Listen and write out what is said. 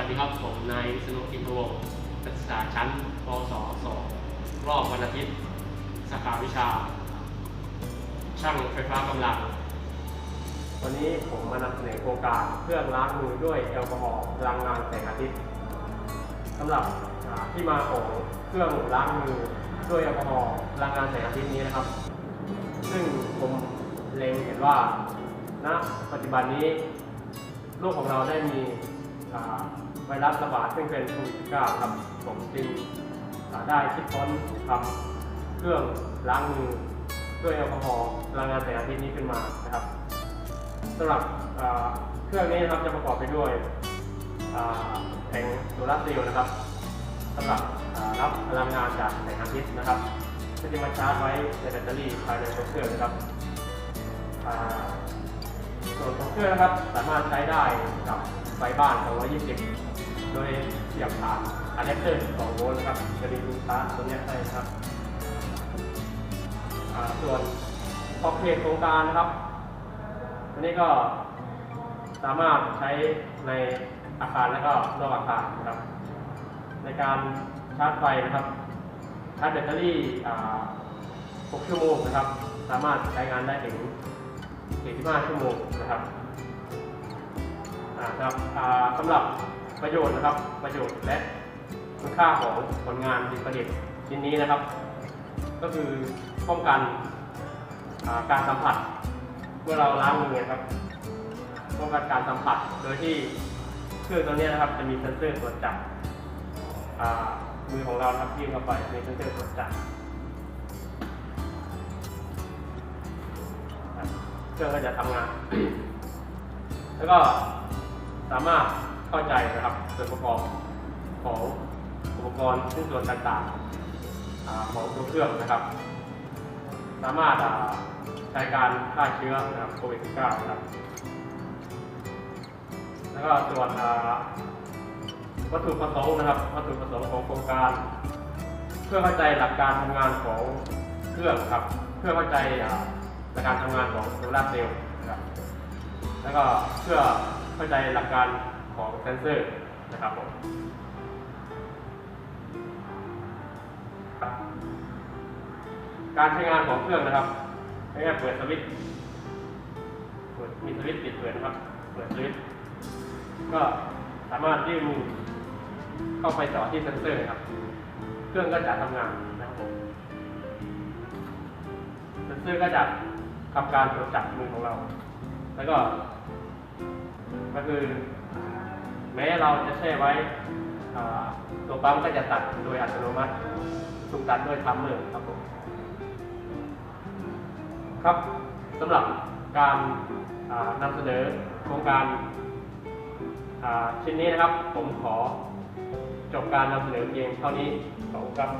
วัสดีครับ ผมนายวิษณุอินทวงศ์นักศึกษาชั้นปศสองรอบวันอาทิตย์ สาขาวิชา ช่างไฟฟ้ากำลัง วันนี้ผมมานำเสนอโครงการเครื่องล้างมือด้วยแอลกอฮอล์พลังงานแสงอาทิตย์สำหรับที่มาของเครื่องล้างมือด้วยแอลกอฮอล์พลังงานแสงอาทิตย์นี้นะครับ ซึ่งผมเล็งเห็นว่าณปัจจุบันนี้โลกของเราได้มี ไวรัสระบาดซึ่งเป็นโควิด -19 ครับผมจึงได้คิดค้นทำเครื่องล้างมือด้วยแอลกอฮอล์พลังงานแสงอาทิตย์นี้ขึ้นมานะครับสำหรับเครื่องนี้นะครับจะประกอบไปด้วยแผงโซลาร์เซลล์นะครับสำหรับรับพลังงานจากแสงอาทิตย์นะครับก็จะมาชาร์จไว้ในแบตเตอรี่ภายในตัวเครื่องนะครับส่วนของเครื่องนะครับสามารถใช้ได้กับไฟบ้าน220 โดยเสียบผ่านอะแดปเตอร์2โวลต์ครับจะมีลูกค้าตัวนี้ได้ครับส่วนขอบเขตโครงการนะครับอันนี้ก็สามารถใช้ในอาคารและก็นอกอาคารนะครับ ในการชาร์จไฟนะครับชาร์จแบตเตอรี่6ชั่วโมงนะครับ สามารถใช้งานได้ถึง 45 ชั่วโมงนะครับอ่าครับสำหรับ ประโยชน์นะครับ ประโยชน์และคุณค่าของผลงานผลิตชิ้นนี้นะครับ ก็คือป้องกันการสัมผัสเมื่อเราล้างมือนะครับป้องกันการสัมผัสโดยที่เครื่องตัวนี้นะครับจะมีเซ็นเซอร์ตรวจจับมือของเราครับยื่นเข้าไปมีเซ็นเซอร์ตรวจจับเครื่องก็จะทำงาน แล้วก็สามารถ เข้าใจนะครับส่วนประกอบของอุปกรณ์ชิ้นส่วนต่างๆของตัวเครื่องนะครับ สามารถใช้การฆ่าเชื้อนะครับโควิด -19 นะครับ แล้วก็ส่วนวัตถุประสงค์นะครับ วัตถุประสงค์ของโครงการ เพื่อเข้าใจหลักการทำงานของเครื่องครับ เพื่อเข้าใจหลักการทำงานของโซลาร์เซลล์นะครับ แล้วก็เพื่อเข้าใจหลักการ ของเซนเซอร์นะครับผมการใช้งานของเครื่องนะครับให้เปิดสวิตช์เปิดมีสวิตช์ปิดเปิดนะครับ เปิดสวิตช์ก็สามารถยื่นมือเข้าไปต่อที่เซนเซอร์ครับ เครื่องก็จะทำงานนะครับผมเซนเซอร์ก็จะทำการตรวจจับมือของเรา แล้วก็ก็คือ แม้เราจะแช่ไว้ตัวปั๊มก็จะตัดโดยอัตโนมัติถูกตัดด้วยทัมเมอร์ครับผมครับสำหรับการนำเสนอโครงการชิ้นนี้นะครับ ผมขอจบการนำเสนอเพียงเท่านี้ขอบคุณครับ